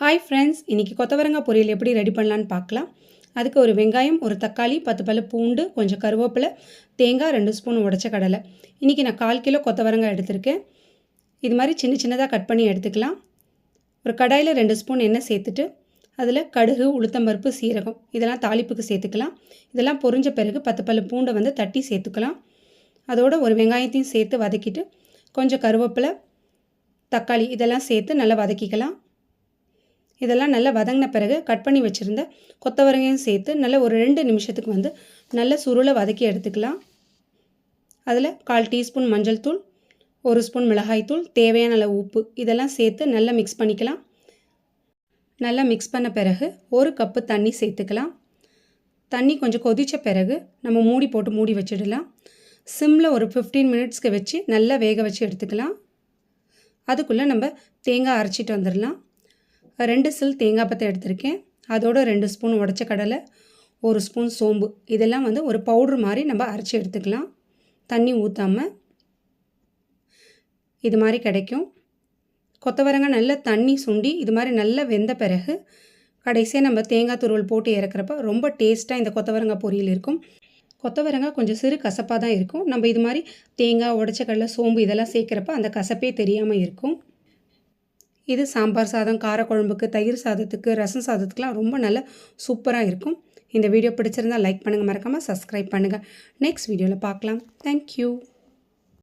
Hi friends இன்றைக்கி கொத்தவரங்காய் பொரியல் எப்படி ரெடி பண்ணலான்னு பார்க்கலாம். அதுக்கு ஒரு வெங்காயம் ஒரு தக்காளி பத்து பல்லு பூண்டு கொஞ்சம் கருவேப்பிலை தேங்காய் ரெண்டு ஸ்பூன் உடச்ச கடலை. இன்றைக்கி நான் கால் கிலோ கொத்தவரங்காய் எடுத்திருக்கேன். இது மாதிரி சின்ன சின்னதாக கட் பண்ணி எடுத்துக்கலாம். ஒரு கடாயில் ரெண்டு ஸ்பூன் எண்ணெய் சேர்த்துட்டு அதில் கடுகு உளுத்தம்பருப்பு சீரகம் இதெல்லாம் தாளிப்புக்கு சேர்த்துக்கலாம். இதெல்லாம் பொரிஞ்ச பிறகு பத்து பல்லு பூண்டை வந்து தட்டி சேர்த்துக்கலாம். அதோட ஒரு வெங்காயத்தையும் சேர்த்து வதக்கிட்டு கொஞ்சம் கருவேப்பிலை தக்காளி இதெல்லாம் சேர்த்து நல்லா வதக்கிக்கலாம். இதெல்லாம் நல்லா வதங்கின பிறகு கட் பண்ணி வச்சுருந்த கொத்தவரங்கையும் சேர்த்து நல்லா ஒரு ரெண்டு நிமிஷத்துக்கு வந்து நல்ல சுருளை வதக்கி எடுத்துக்கலாம். அதில் கால் டீஸ்பூன் மஞ்சள் தூள் ஒரு ஸ்பூன் மிளகாய்த்தூள் தேவையான அளவு உப்பு இதெல்லாம் சேர்த்து நல்லா மிக்ஸ் பண்ணிக்கலாம். நல்லா மிக்ஸ் பண்ண பிறகு ஒரு கப்பு தண்ணி சேர்த்துக்கலாம். தண்ணி கொஞ்சம் கொதித்த பிறகு நம்ம மூடி போட்டு மூடி வச்சிடலாம். சிம்மில் ஒரு ஃபிஃப்டீன் மினிட்ஸ்க்கு வச்சு நல்லா வேக வச்சு எடுத்துக்கலாம். அதுக்குள்ளே நம்ம தேங்காய் அரைச்சிட்டு வந்துடலாம். ரெண்டு சில் தேங்காய் பத்தை எடுத்திருக்கேன். அதோட ரெண்டு ஸ்பூன் உடச்ச கடலை ஒரு ஸ்பூன் சோம்பு. இதெல்லாம் வந்து ஒரு பவுட்ரு மாதிரி நம்ம அரைச்சி எடுத்துக்கலாம். தண்ணி ஊற்றாமல் இது மாதிரி கிடைக்கும். கொத்தவரங்காய் நல்லா தண்ணி சுண்டி இது மாதிரி நல்லா வெந்த பிறகு கடைசியாக நம்ம தேங்காய் துருவல் போட்டு இறக்குறப்ப ரொம்ப டேஸ்ட்டாக இந்த கொத்தவரங்காய் பொரியல் இருக்கும். கொத்தவரங்காய் கொஞ்சம் சிறு கசப்பாக தான் இருக்கும். நம்ம இது மாதிரி தேங்காய் உடச்ச கடலை சோம்பு இதெல்லாம் சேர்க்குறப்ப அந்த கசப்பே தெரியாமல் இருக்கும். இது சாம்பார் சாதம் காரக்குழம்புக்கு தயிர் சாதத்துக்கு ரசம் சாதத்துக்குலாம் ரொம்ப நல்ல சூப்பராக இருக்கும். இந்த வீடியோ பிடிச்சிருந்தால் லைக் பண்ணுங்கள் மறக்காமல் சப்ஸ்கிரைப் பண்ணுங்கள் நெக்ஸ்ட் வீடியோவில் பார்க்கலாம். தேங்க்யூ